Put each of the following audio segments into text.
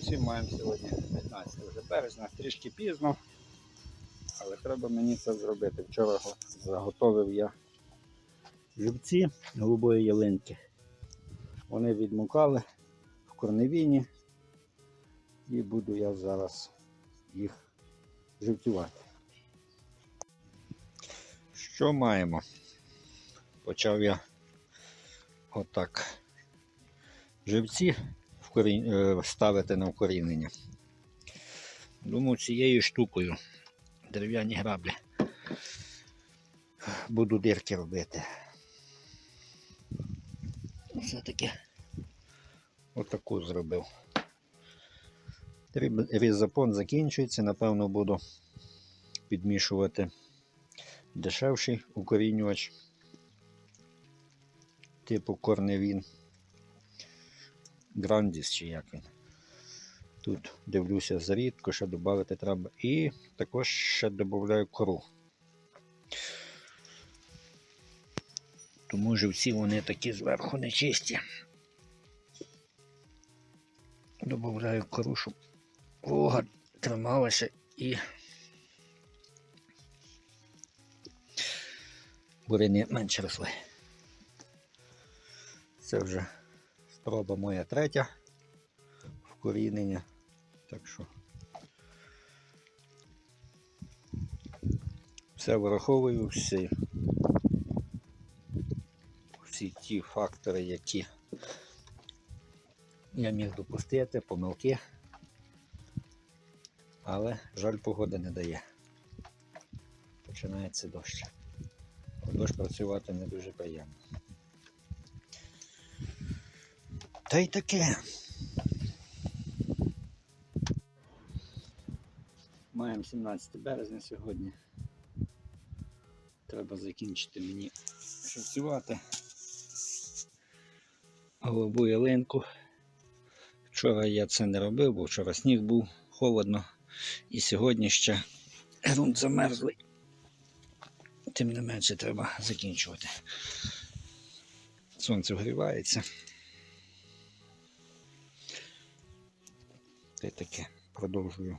Усім маємо сьогодні 15 вже березня, трішки пізно, але треба мені це зробити. Вчора заготовив я живці голубої ялинки. Вони відмукали в корневіні і буду я зараз їх живцювати. Що маємо? Почав я отак живці ставити на вкорінення. Думаю, цією штукою дерев'яні граблі буду дирки робити. Все-таки отаку зробив. Різапон закінчується, напевно, буду підмішувати дешевший укорінювач типу корневін. Грандіс чи як він. Тут дивлюся зарідко, ще додати треба. І також ще додаю кору. Тому живці вони такі зверху нечисті. Добавляю кору, щоб волога трималася і бурини менше росли. Це вже спроба моя третя вкорінення. Так що все враховую, всі, всі ті фактори, які я міг допустити, помилки. Але жаль погода не дає. Починається дощ. Дощ працювати не дуже приємно. Та й таке. Маємо 17 березня сьогодні. Треба закінчити мені шацювати. Голубу ялинку. Вчора я це не робив, бо вчора сніг був, холодно. І сьогодні ще ґрунт замерзлий. Тим не менше треба закінчувати. Сонце вгрівається. Та й таке продовжую.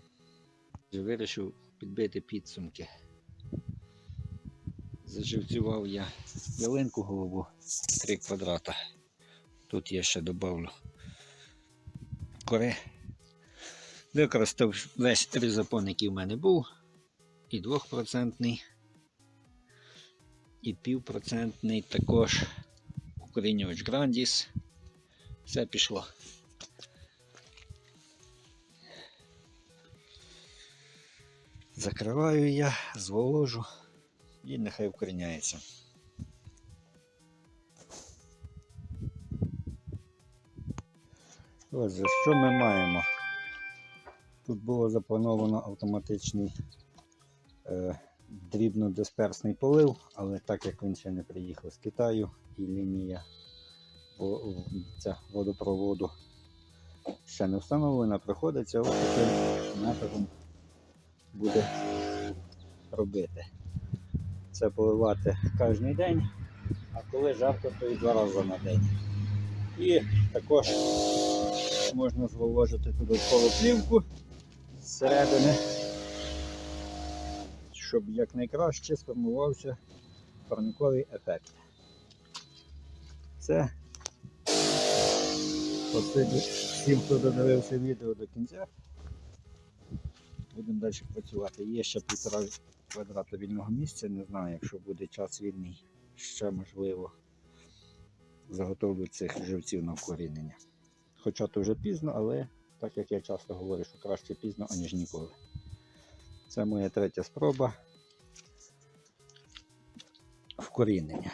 Вирішив підбити підсумки. Заживцював я ялинку голову 3 квадрата. Тут я ще додавлю кори. Використав весь різопон, який в мене був, і 2%, і півпроцентний також укорінювач Grandis. Все пішло. Закриваю я, зволожу і нехай вкоріняється. Отже, що ми маємо? Тут було заплановано автоматичний е, дрібнодисперсний полив, але так як він ще не приїхав з Китаю і лінія ця водопроводу ще не встановлена, приходиться ось таким методом буде робити. Це поливати кожен день, а коли жарко, то і два рази на день. І також можна зволожити додаткову плівку зсередини, щоб якнайкраще сформувався парниковий ефект. Це спасибі всім, хто додивився відео до кінця. Будемо далі працювати. Є ще півтора квадрата вільного місця. Не знаю, якщо буде час вільний, ще можливо заготовлю цих живців на вкорінення. Хоча то вже пізно, але так як я часто говорю, що краще пізно, аніж ніколи. Це моя третя спроба вкорінення.